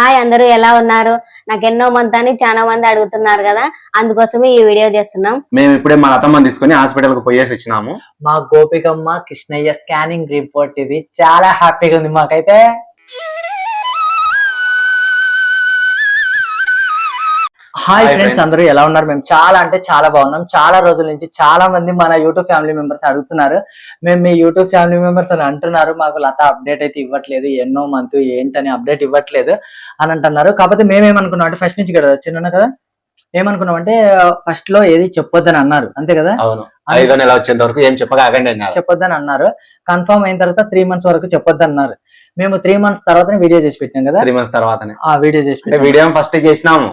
Hi అందరూ ఎలా ఉన్నారు? నాకు ఎన్నో మంత్ అని చాలా మంది అడుగుతున్నారు కదా. అందుకోసమే ఈ వీడియో చేస్తున్నాం. మేము ఇప్పుడే మా అత్తమ్మని తీసుకొని హాస్పిటల్కు పోయేసి వచ్చినాము. మా గోపికమ్మ కృష్ణయ్య స్కానింగ్ రిపోర్ట్ ఇది. చాలా హ్యాపీగా ఉంది మాకైతే. Hi friends. అందరూ ఎలా ఉన్నారు? మేము చాలా అంటే చాలా బాగున్నాం. చాలా రోజుల నుంచి చాలా మంది మన యూట్యూబ్ ఫ్యామిలీ మెంబర్స్ అడుగుతున్నారు. మేము మీ యూట్యూబ్ ఫ్యామిలీ మెంబర్స్ అని అంటున్నారు. మాకు లత అప్డేట్ అయితే ఇవ్వట్లేదు. ఎన్నో మంత్ ఏంటని అప్డేట్ ఇవ్వట్లేదు అని అంటున్నారు. కాకపోతే మేమేమనుకున్నాం అంటే ఫస్ట్ నుంచి కదా చిన్న కదా? ఏమనుకున్నాం అంటే ఫస్ట్లో ఏది చెప్పొద్దని అన్నారు. అంతే కదా? అవును. ఐదో నెల వచ్చేంత వరకు ఏం చెప్పగా ఆగండి చెప్పొద్దని అన్నారు. కన్ఫర్మ్ అయిన తర్వాత త్రీ మంత్స్ వరకు చెప్పొద్దు అన్నారు. మేము త్రీ మంత్స్ తర్వాత వీడియో చేసి పెట్టినాం కదా? త్రీ మంత్స్ తర్వాతనే. ఆ వీడియో చేసి పెట్టాం వీడియో ఫస్ట్ చేసినాము.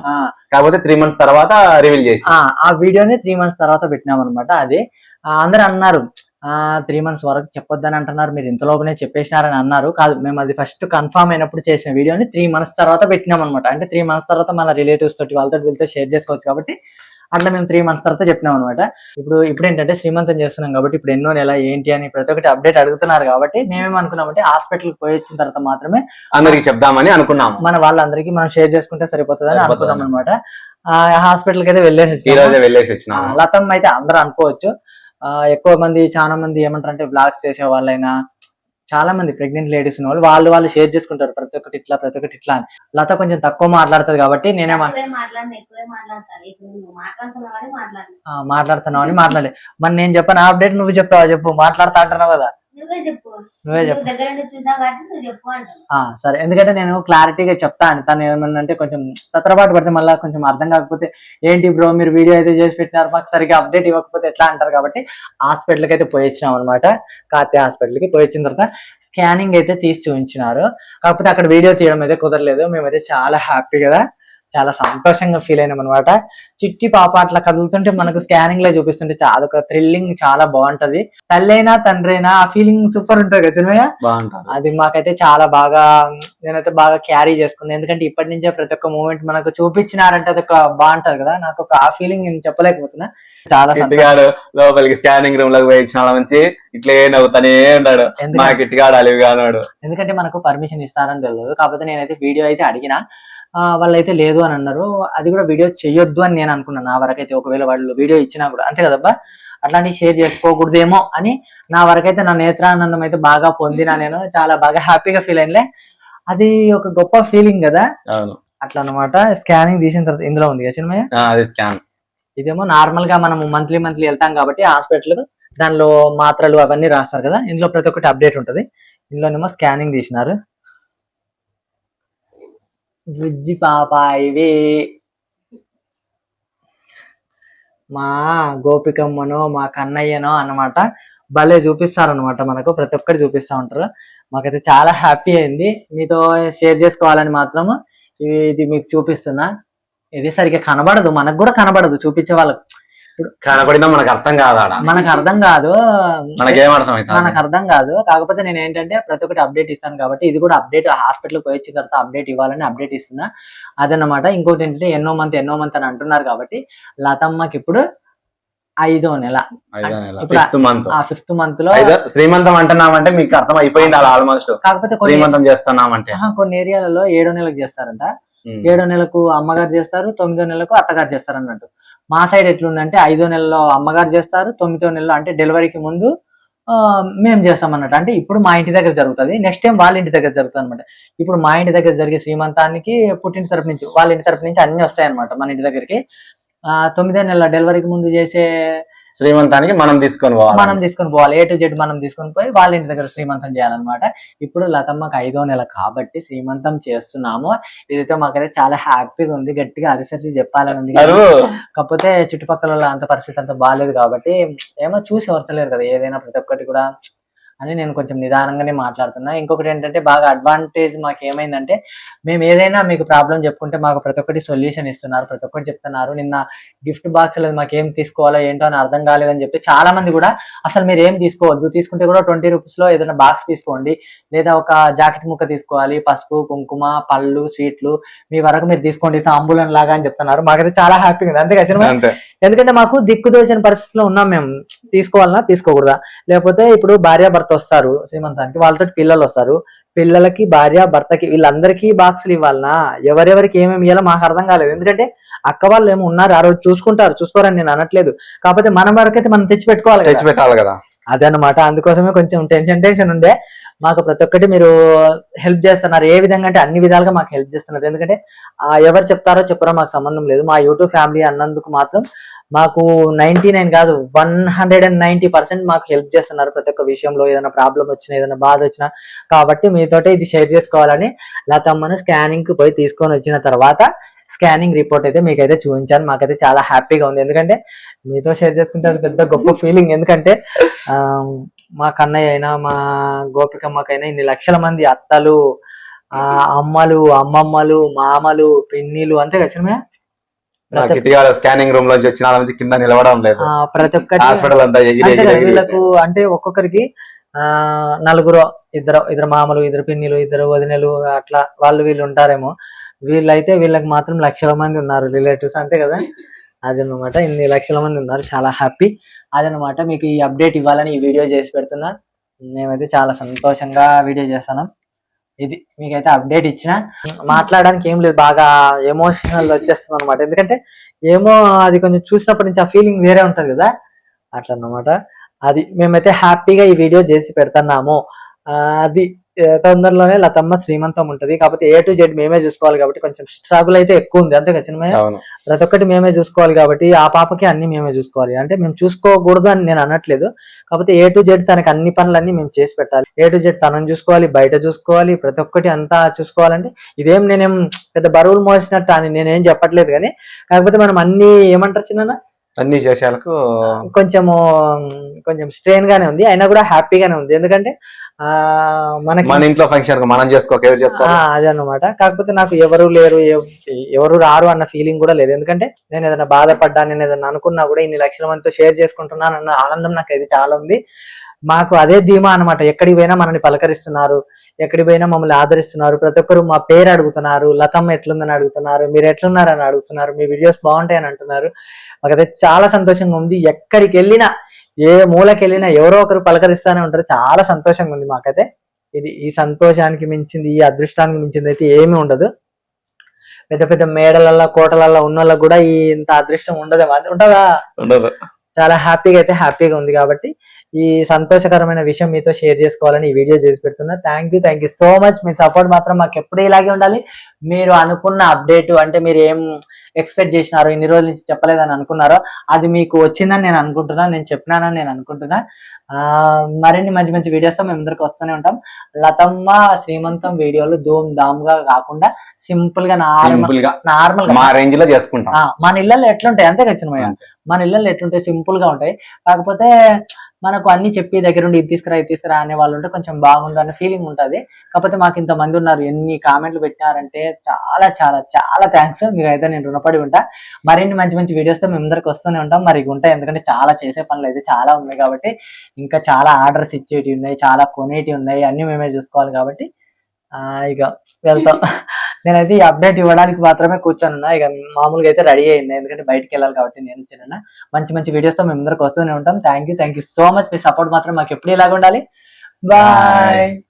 కాకపోతే త్రీ మంత్స్ తర్వాత రివీల్ చేసి. ఆ, వీడియోని త్రీ మంత్స్ తర్వాత పెట్టినాం అనమాట అది. అందరూ అన్నారు ఆ త్రీ మంత్స్ వరకు చెప్పొద్దని అంటున్నారు. మీరు ఇంతలోపనే చెప్పేసినారని అన్నారు. కాదు మేము అది ఫస్ట్ కన్ఫర్మ్ అయినప్పుడు చేసిన వీడియోని త్రీ మంత్స్ తర్వాత పెట్టినాం అనమాట అంటే త్రీ మంత్స్ తర్వాత మన రిలేటివ్స్ తోటి వాళ్ళతో వీళ్ళతో షేర్ చేసుకోవచ్చు కాబట్టి అట్లా మేము త్రీ మంత్స్ తర్వాత చెప్పినాం అనమాట ఇప్పుడు ఇప్పుడు ఏంటంటే శ్రీమంతం చేస్తున్నాం కాబట్టి ఇప్పుడు ఎన్నో నెల ఏంటి అని ప్రతి ఒక్కటి అప్డేట్ అడుగుతున్నారు కాబట్టి మేమేమనుకున్నామంటే హాస్పిటల్కి పోయి వచ్చిన తర్వాత మాత్రమే అందరికి చెప్దామని అనుకున్నాము. మన వాళ్ళందరికీ మనం షేర్ చేసుకుంటే సరిపోతుందని సరిపోతుంది. అనుకున్నాం అనమాట హాస్పిటల్కి అయితే వెళ్ళేసి లతం అయితే అందరూ అనుకోవచ్చు. ఎక్కువ మంది చాలా మంది ఏమంటారు అంటే బ్లాగ్స్ చేసే వాళ్ళైనా చాలా మంది ప్రెగ్నెంట్ లేడీస్ ఉన్న వాళ్ళు వాళ్ళు వాళ్ళు షేర్ చేసుకుంటారు ప్రతి ఒక్కటి ఇట్లా ప్రతి ఒక్కటి ఇట్లా అని. లత కొంచెం తక్కువ మాట్లాడుతుంది కాబట్టి నేనే మాట్లాడుతున్నావు అని మాట్లాడే. మరి నేను చెప్పాను అప్డేట్ నువ్వు చెప్తావా? చెప్పు మాట్లాడుతా అంటున్నావు కదా. సరే. ఎందుకంటే నేను క్లారిటీగా చెప్తాను తను ఏమన్నా అంటే కొంచెం తత్రపాటు పడితే మళ్ళీ కొంచెం అర్థం కాకపోతే ఏంటి బ్రో మీరు వీడియో అయితే చేసి పెట్టినారు మాకు సరిగ్గా అప్డేట్ ఇవ్వకపోతే ఎట్లా అంటారు కాబట్టి హాస్పిటల్కి అయితే పోయి వచ్చినాం అనమాట కార్తీ హాస్పిటల్కి పోయి వచ్చిన తర్వాత స్కానింగ్ అయితే తీసి చూపించినారు. కాకపోతే అక్కడ వీడియో తీయడం అయితే కుదరలేదు. మేమైతే చాలా హ్యాపీ కదా. చాలా సంతోషంగా ఫీల్ అయినాం అనమాట చిట్టి పాప అట్లా కదులుతుంటే మనకు స్కానింగ్లో చూపిస్తుంటే ఒక థ్రిల్లింగ్ చాలా బాగుంటది. తల్లైనా తండ్రైనా ఆ ఫీలింగ్ సూపర్ ఉంటుంది కదా? బాగుంటారు అది మాకైతే చాలా బాగా నేనైతే బాగా క్యారీ చేసుకున్నాను ఎందుకంటే ఇప్పటి నుంచే ప్రతి ఒక్క మూమెంట్ మనకు చూపించినారంటే అది ఒక బాగుంటది కదా. నాకు ఒక ఆ ఫీలింగ్ నేను చెప్పలేకపోతున్నా. చాలా. కిట్టిగాడు లోపలికి స్కానింగ్ రూమ్లోకి పోయి ఇచ్చిన నుంచి ఇట్లే నవ్వుతానే ఉన్నాడు. మా కిట్టిగాడు అలివిగా అన్నాడు ఎందుకంటే మనకు పర్మిషన్ ఇస్తారని తెలియదు. కాకపోతే నేనైతే వీడియో అయితే అడిగిన. వాళ్ళైతే లేదు అని అన్నారు. అది కూడా వీడియో చెయ్యొద్దు అని నేను అనుకున్నాను నా వరకైతే ఒకవేళ వాళ్ళు వీడియో ఇచ్చినా కూడా. అంతే కదబ్బా? అట్లాంటివి షేర్ చేసుకోకూడదేమో అని నా వరకైతే నా నేత్రానందం అయితే బాగా పొందినా నేను. చాలా బాగా హ్యాపీగా ఫీల్ అయినలే అది ఒక గొప్ప ఫీలింగ్ కదా? అట్లా అన్నమాట స్కానింగ్ తీసిన తర్వాత ఇందులో ఉంది కదా సినిమా ఆ, అది స్కాన్. ఇదేమో నార్మల్గా మనం మంత్లీ మంత్లీ వెళ్తాం కాబట్టి హాస్పిటల్ దానిలో మాత్రలు అవన్నీ రాస్తారు కదా? ఇందులో ప్రతి ఒక్కటి అప్డేట్ ఉంటది. ఇందులోనేమో స్కానింగ్ తీసినారు. బుజ్జి పాప ఇవి మా గోపికమ్మనో మా కన్నయ్యనో అన్నమాట భలే చూపిస్తారనమాట మనకు. ప్రతి ఒక్కటి చూపిస్తా ఉంటారు. మాకైతే చాలా హ్యాపీ అయింది. మీతో షేర్ చేసుకోవాలని మాత్రం ఇది ఇది మీకు చూపిస్తున్నా. ఇది సరిగ్గా కనబడదు. మనకు కూడా కనబడదు చూపించే వాళ్ళకు. కనపడినా మనకు అర్థం కాదు మనకు అర్థం కాదు. మనకేం అర్థం అవుతుంది మనకు అర్థం కాదు. కాకపోతే నేను ఏంటంటే ప్రతి ఒక్కటి అప్డేట్ ఇస్తాను కాబట్టి ఇది కూడా అప్డేట్ హాస్పిటల్ పోయి వచ్చిన తర్వాత అప్డేట్ ఇవ్వాలని అప్డేట్ ఇస్తున్నా. అదన్నమాట. ఇంకోటి ఏంటంటే ఎన్నో మంత్ ఎన్నో మంత్ అని అంటున్నారు కాబట్టి లతమ్మకి ఇప్పుడు ఐదో నెల. ఫిఫ్త్ మంత్ ఆ ఫిఫ్త్ మంత్లో శ్రీమంతం అంటున్నామంటే మీకు అర్థం అయిపోయింది అలా ఆల్మోస్ట్ కాకపోతే శ్రీమంతం చేస్తున్నామంటే. కొన్ని ఏరియాలలో ఏడో నెలకు చేస్తారంట. ఏడో నెలకు అమ్మగారు చేస్తారు తొమ్మిదో నెలకు అత్తగారు చేస్తారు అన్నట్టు మా సైడ్ ఎట్లుందంటే ఐదో నెలలో అమ్మగారు చేస్తారు తొమ్మిదో నెలలో అంటే డెలివరీకి ముందు మేము చేస్తాం అన్నట్టు అంటే ఇప్పుడు మా ఇంటి దగ్గర జరుగుతుంది. నెక్స్ట్ టైం వాళ్ళ ఇంటి దగ్గర జరుగుతుంది అనమాట ఇప్పుడు మా ఇంటి దగ్గర జరిగే శ్రీమంతానికి పుట్టిన తరపు నుంచి వాళ్ళ ఇంటి తరపు నుంచి అన్ని వస్తాయి అనమాట మన ఇంటి దగ్గరికి. తొమ్మిదో నెల డెలివరీకి ముందు చేసే శ్రీమంతానికి మనం తీసుకొని పోవాలి. మనం తీసుకొని పోవాలి. ఏ టు జెడ్ మనం తీసుకొని పోయి వాళ్ళ ఇంటి దగ్గర శ్రీమంతం చేయాలన్నమాట. ఇప్పుడు లతమ్మకి ఐదో నెల కాబట్టి శ్రీమంతం చేస్తున్నాము. ఇదైతే మాకైతే చాలా హ్యాపీగా ఉంది. గట్టిగా అరిసరి చెప్పాలని ఉంది. కాకపోతే చుట్టుపక్కల అంత పరిస్థితి అంత బాగాలేదు కాబట్టి ఏమో చూసి వర్చలేరు కదా. ఏదైనా ప్రతి ఒక్కటి కూడా అని నేను కొంచెం నిదానంగానే మాట్లాడుతున్నా. ఇంకొకటి ఏంటంటే బాగా అడ్వాంటేజ్ మాకు ఏమైందంటే మేము ఏదైనా మీకు ప్రాబ్లం చెప్పుకుంటే మాకు ప్రతి ఒక్కటి సొల్యూషన్ ఇస్తున్నారు. ప్రతి ఒక్కటి చెప్తున్నారు. నిన్న గిఫ్ట్ బాక్స్ లేదు మాకు ఏం తీసుకోవాలో ఏంటో అని అర్థం కాలేదని చెప్పి చాలా మంది కూడా అసలు మీరు ఏం తీసుకోవద్దు. తీసుకుంటే కూడా ట్వంటీ రూపీస్లో ఏదైనా బాక్స్ తీసుకోండి. లేదా ఒక జాకెట్ ముక్క తీసుకోవాలి. పసుపు కుంకుమ పళ్ళు స్వీట్లు మీ వరకు మీరు తీసుకోండి. తాంబూలం లాగా అని చెప్తున్నారు. మాకైతే చాలా హ్యాపీగా ఉంది. అంతే కదా ఎందుకంటే మాకు దిక్కు దోచిన పరిస్థితిలో ఉన్నాం మేము. తీసుకోవాలన్నా తీసుకోకూడదా? లేకపోతే ఇప్పుడు భార్య భర్త వస్తారు శ్రీమంతానికి వాళ్ళతో పిల్లలు వస్తారు. పిల్లలకి భార్య భర్తకి వీళ్ళందరికీ బాక్సులు ఇవ్వాలనా? ఎవరెవరికి ఏమేమి ఇవ్వాలో మాకు అర్థం కాలేదు. ఎందుకంటే అక్క వాళ్ళు ఏమో ఉన్నారు ఆ రోజు చూసుకుంటారు చూసుకోరని నేను అనట్లేదు. కాకపోతే మన వరకైతే మనం తెచ్చి పెట్టుకోవాలి కదా. తెచ్చి పెట్టాలి కదా. అదనమాట అందుకోసమే కొంచెం టెన్షన్ టెన్షన్ ఉండే. మాకు ప్రతి ఒక్కటి మీరు హెల్ప్ చేస్తున్నారు. ఏ విధంగా అంటే అన్ని విధాలుగా మాకు హెల్ప్ చేస్తున్నారు. ఎందుకంటే ఆ, ఎవరు చెప్తారో చెప్పారో మాకు సంబంధం లేదు. మా యూట్యూబ్ ఫ్యామిలీ అన్నందుకు మాత్రం మాకు నైన్టీ నైన్ కాదు one hundred and ninety percent మాకు హెల్ప్ చేస్తున్నారు ప్రతి ఒక్క విషయంలో. ఏదైనా ప్రాబ్లం వచ్చినా ఏదైనా బాధ వచ్చినా కాబట్టి మీతోటే ఇది షేర్ చేసుకోవాలని లతమ్మను స్కానింగ్కి పోయి తీసుకొని వచ్చిన తర్వాత స్కానింగ్ రిపోర్ట్ అయితే మీకైతే చూపించాను. మాకైతే చాలా హ్యాపీగా ఉంది. ఎందుకంటే మీతో షేర్ చేసుకుంటే అది పెద్ద గొప్ప ఫీలింగ్. ఎందుకంటే మా కన్నయ్య అయినా మా గోపికమ్మకైనా ఇన్ని లక్షల మంది అత్తలు ఆ అమ్మలు అమ్మమ్మలు మామలు పిన్నిలు అంతే కదా స్కానింగ్ రూమ్ లోంచి వచ్చిన నుంచి కింద నిలవడం లేదు. ప్రతి ఒక్కటి హాస్పిటల్ అంతా వీళ్ళకు అంటే ఒక్కొక్కరికి ఆ నలుగురు ఇద్దరు ఇద్దరు మామలు ఇద్దరు పిన్నిలు ఇద్దరు వదినలు అట్లా వాళ్ళు వీళ్ళు ఉంటారేమో. వీళ్ళైతే వీళ్ళకి మాత్రం లక్షల మంది ఉన్నారు రిలేటివ్స్ అంతే కదా? అదనమాట ఇన్ని లక్షల మంది ఉన్నారు చాలా హ్యాపీ అదనమాట మీకు ఈ అప్డేట్ ఇవ్వాలని ఈ వీడియో చేసి పెడుతున్నా. మేమైతే చాలా సంతోషంగా వీడియో చేస్తాను ఇది మీకైతే అప్డేట్ ఇచ్చిన. మాట్లాడడానికి ఏం లేదు బాగా ఎమోషనల్ వచ్చేస్తుంది అనమాట ఎందుకంటే ఏమో అది కొంచెం చూసినప్పటి నుంచి ఆ ఫీలింగ్ వేరే ఉంటుంది కదా. అట్లా అనమాట అది మేమైతే హ్యాపీగా ఈ వీడియో చేసి పెడుతున్నాము. అది తొందరలోనే లతమ్మ శ్రీమంతం ఉంటది. కాకపోతే ఏ టు జెడ్ మేమే చూసుకోవాలి కాబట్టి కొంచెం స్ట్రగుల్ అయితే ఎక్కువ ఉంది. అంతే చిన్నమయ్య? ప్రతి ఒక్కటి మేమే చూసుకోవాలి కాబట్టి ఆ పాపకి అన్ని మేమే చూసుకోవాలి. అంటే మేము చూసుకోకూడదు అని నేను అనట్లేదు. కాకపోతే ఏ టు జెడ్ తనకి అన్ని పనులన్నీ మేము చేసి పెట్టాలి. ఏ టు జెడ్ తనని చూసుకోవాలి బయట చూసుకోవాలి ప్రతి ఒక్కటి అంతా చూసుకోవాలంటే ఇదేం నేనేం పెద్ద బరువులు మోసినట్టు అని నేనేం చెప్పట్లేదు కానీ కాకపోతే మనం అన్ని ఏమంటారు చిన్న అన్ని చేసేలకు కొంచెము కొంచెం స్ట్రెయిన్ గానే ఉంది. అయినా కూడా హ్యాపీగానే ఉంది. ఎందుకంటే మనకి మన ఇంట్లో ఫంక్షన్ మనం చేసుకోక ఎవరు అదే అన్నమాట కాకపోతే నాకు ఎవరు లేరు ఎవ్- ఎవరు రారు అన్న ఫీలింగ్ కూడా లేదు. ఎందుకంటే నేను ఏదైనా బాధపడ్డా నేను ఏదైనా అనుకున్నా కూడా ఇన్ని లక్షల మందితో షేర్ చేసుకుంటున్నాను అన్న ఆనందం నాకు అది చాలా ఉంది. మాకు అదే ధీమా అన్నమాట. ఎక్కడికి పోయినా మనల్ని పలకరిస్తున్నారు. ఎక్కడికి పోయినా మమ్మల్ని ఆదరిస్తున్నారు. ప్రతి ఒక్కరు మా పేరు అడుగుతున్నారు. లతమ్మ ఎట్లుందని అడుగుతున్నారు. మీరు ఎట్లున్నారని అడుగుతున్నారు. మీ వీడియోస్ బాగుంటాయని అంటున్నారు. మాకైతే చాలా సంతోషంగా ఉంది. ఎక్కడికి వెళ్ళినా ఏ మూలకి వెళ్ళినా ఎవరో ఒకరు పలకరిస్తానే ఉంటారు. చాలా సంతోషంగా ఉంది మాకైతే. ఇది ఈ సంతోషానికి మించింది ఈ అదృష్టానికి మించింది అయితే ఏమీ ఉండదు. పెద్ద పెద్ద మేడలల్లో కోటలల్లో ఉన్న వాళ్ళకి కూడా ఈ ఇంత అదృష్టం ఉండదేమో అది ఉంటుందా ఉండదు. చాలా హ్యాపీగా అయితే హ్యాపీగా ఉంది కాబట్టి ఈ సంతోషకరమైన విషయం మీతో షేర్ చేసుకోవాలని ఈ వీడియో చేసి పెడుతున్నా. Thank you thank you so much me support మాత్రం మాకు ఎప్పుడు ఇలాగే ఉండాలి. మీరు అనుకున్న అప్డేట్ అంటే మీరు ఏం ఎక్స్పెక్ట్ చేసినారో ఇన్ని రోజుల నుంచి చెప్పలేదని అనుకున్నారో అది మీకు వచ్చిందని నేను అనుకుంటున్నా నేను చెప్పినానని నేను అనుకుంటున్నా. ఆ మరిన్ని మంచి మంచి వీడియోస్తో మేము అందరికి వస్తూనే ఉంటాం. లతమ్మ శ్రీమంతం వీడియోలు ధూమ్ ధామ్గా కాకుండా సింపుల్గా నార్మల్గా నార్మల్ మా రేంజ్లో చేసుకుంటాం మన ఇళ్ళల్లో ఎట్లుంటాయి అంతే కదా చిన్నమయ్య? మన ఇళ్ళల్లో ఎట్లుంటాయి? సింపుల్గా ఉంటాయి. కాకపోతే మనకు అన్ని చెప్పి దగ్గర ఉండి ఇది తీసుకురా ఇది తీసుకురా అనే వాళ్ళు ఉంటే కొంచెం బాగుండు అనే ఫీలింగ్ ఉంటది. కాకపోతే మాకు ఇంత మంది ఉన్నారు. ఎన్ని కామెంట్లు పెట్టినారంటే చాలా చాలా చాలా థ్యాంక్స్ మీకు అయితే నేను రుణపడి ఉంటా. మరిన్ని మంచి మంచి వీడియోస్తో మేము అందరికి వస్తూనే ఉంటాం. మరి ఉంటాయి. ఎందుకంటే చాలా చేసే పనులు అయితే చాలా ఉన్నాయి కాబట్టి ఇంకా చాలా ఆర్డర్స్ ఇచ్చేటివి ఉన్నాయి. చాలా కొనేటివి ఉన్నాయి. అన్ని మేమే చూసుకోవాలి కాబట్టి ఆ ఇక వెళ్తాం. నేనైతే ఈ అప్డేట్ ఇవ్వడానికి మాత్రమే కూర్చొని ఇక మామూలుగా అయితే రెడీ అయింది ఎందుకంటే బయటికి వెళ్ళాలి కాబట్టి నేను చిన్న మంచి మంచి వీడియోస్తో మేము అందరికి వస్తూనే ఉంటాం. Thank you thank you so much me support మాత్రం మాకు ఎప్పుడు ఇలాగ ఉండాలి. బాయ్